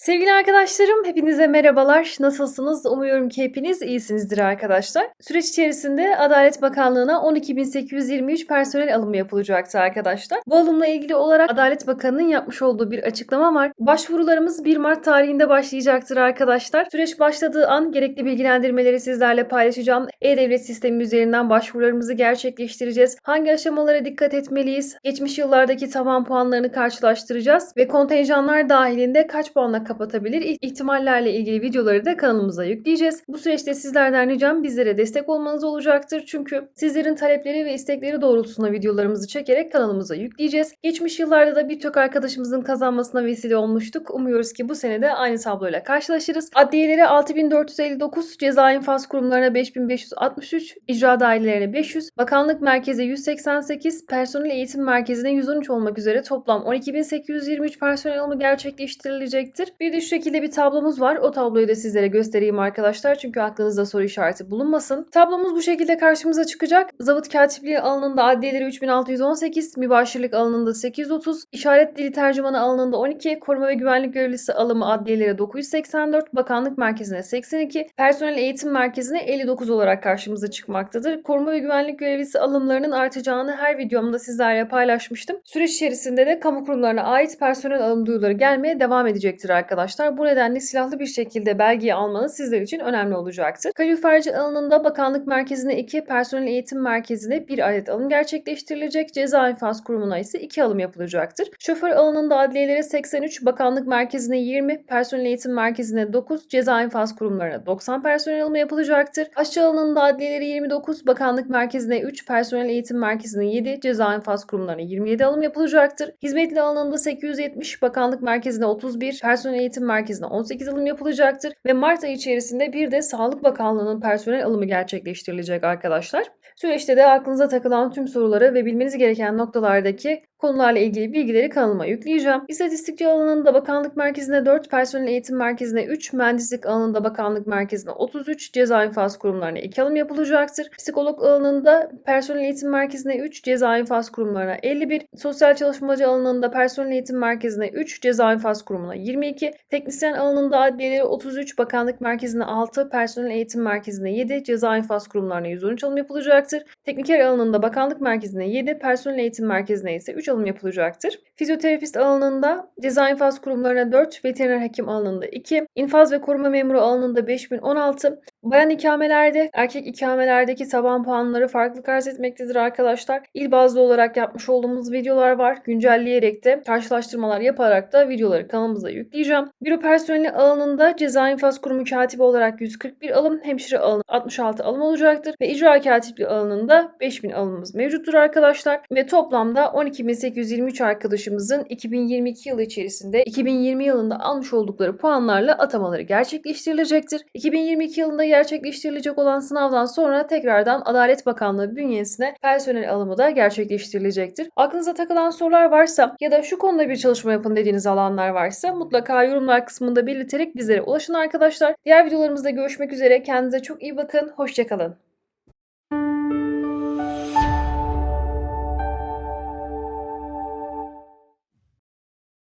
Sevgili arkadaşlarım, hepinize merhabalar. Nasılsınız? Umuyorum ki hepiniz iyisinizdir arkadaşlar. Süreç içerisinde Adalet Bakanlığı'na 12.823 personel alımı yapılacaktı arkadaşlar. Bu alımla ilgili olarak Adalet Bakanı'nın yapmış olduğu bir açıklama var. Başvurularımız 1 Mart tarihinde başlayacaktır arkadaşlar. Süreç başladığı an gerekli bilgilendirmeleri sizlerle paylaşacağım. E-Devlet sistemi üzerinden başvurularımızı gerçekleştireceğiz. Hangi aşamalara dikkat etmeliyiz? Geçmiş yıllardaki tavan puanlarını karşılaştıracağız ve kontenjanlar dahilinde kaç puanla kapatabilir ihtimallerle ilgili videoları da kanalımıza yükleyeceğiz. Bu süreçte sizlerden ricam bizlere destek olmanız olacaktır. Çünkü sizlerin talepleri ve istekleri doğrultusunda videolarımızı çekerek kanalımıza yükleyeceğiz. Geçmiş yıllarda da birçok arkadaşımızın kazanmasına vesile olmuştuk. Umuyoruz ki bu sene de aynı tabloyla karşılaşırız. Adliyelere 6459, ceza infaz kurumlarına 5563, icra dairelerine 500, bakanlık merkeze 188, personel eğitim merkezine 113 olmak üzere toplam 12823 personel alımı gerçekleştirilecektir. Bir de şu şekilde bir tablomuz var. O tabloyu da sizlere göstereyim arkadaşlar. Çünkü aklınızda soru işareti bulunmasın. Tablomuz bu şekilde karşımıza çıkacak. Zabıt katipliği alanında adliyeleri 3618, mübaşirlik alanında 830, işaret dili tercümanı alanında 12, koruma ve güvenlik görevlisi alımı adliyelere 984, bakanlık merkezine 82, personel eğitim merkezine 59 olarak karşımıza çıkmaktadır. Koruma ve güvenlik görevlisi alımlarının artacağını her videomda sizlerle paylaşmıştım. Süreç içerisinde de kamu kurumlarına ait personel alım duyuruları gelmeye devam edecektir arkadaşlar. Bu nedenle silahlı bir şekilde belgeyi almanız sizler için önemli olacaktır. Kaloriferci alanında bakanlık merkezine 2, personel eğitim merkezine 1 adet alım gerçekleştirilecek. Ceza infaz kurumuna ise 2 alım yapılacaktır. Şoför alanında adliyelere 83, bakanlık merkezine 20, personel eğitim merkezine 9, ceza infaz kurumlarına 90 personel alımı yapılacaktır. Aşçı alanında adliyeleri 29, bakanlık merkezine 3, personel eğitim merkezine 7, ceza infaz kurumlarına 27 alım yapılacaktır. Hizmetli alanında 870, bakanlık merkezine 31, personel eğitim merkezine 18 alım yapılacaktır ve Mart ayı içerisinde bir de Sağlık Bakanlığı'nın personel alımı gerçekleştirilecek arkadaşlar. Süreçte de aklınıza takılan tüm soruları ve bilmeniz gereken noktalardaki konularla ilgili bilgileri kanalıma yükleyeceğim. İstatistikçi alanında bakanlık merkezine 4, personel eğitim merkezine 3, mühendislik alanında bakanlık merkezine 33, ceza infaz kurumlarına 2 alım yapılacaktır. Psikolog alanında personel eğitim merkezine 3, ceza infaz kurumlarına 51, sosyal çalışmacı alanında personel eğitim merkezine 3, ceza infaz kurumuna 22, teknisyen alanında adliyeleri 33, bakanlık merkezine 6, personel eğitim merkezine 7, ceza infaz kurumlarına 113 alım yapılacaktır. Tekniker alanında bakanlık merkezine 7, personel eğitim merkezine ise 3 alım yapılacaktır. Fizyoterapist alanında ceza infaz kurumlarına 4, veteriner hekim alanında 2, infaz ve koruma memuru alanında 5016, bayan ikamelerde, erkek ikamelerdeki taban puanları farklı arz etmektedir arkadaşlar. İl bazlı olarak yapmış olduğumuz videolar var. Güncelleyerek de karşılaştırmalar yaparak da videoları kanalımıza yükleyeceğim. Büro personeli alanında ceza infaz kurumu katibi olarak 141 alım, hemşire alanı 66 alım olacaktır ve icra katipliği alanında 5000 alımımız mevcuttur arkadaşlar ve toplamda 12.823 arkadaşımızın 2022 yılı içerisinde 2020 yılında almış oldukları puanlarla atamaları gerçekleştirilecektir. 2022 yılında gerçekleştirilecek olan sınavdan sonra tekrardan Adalet Bakanlığı bünyesine personel alımı da gerçekleştirilecektir. Aklınıza takılan sorular varsa ya da şu konuda bir çalışma yapın dediğiniz alanlar varsa mutlaka yorumlar kısmında belirterek bizlere ulaşın arkadaşlar. Diğer videolarımızda görüşmek üzere. Kendinize çok iyi bakın. Hoşçakalın.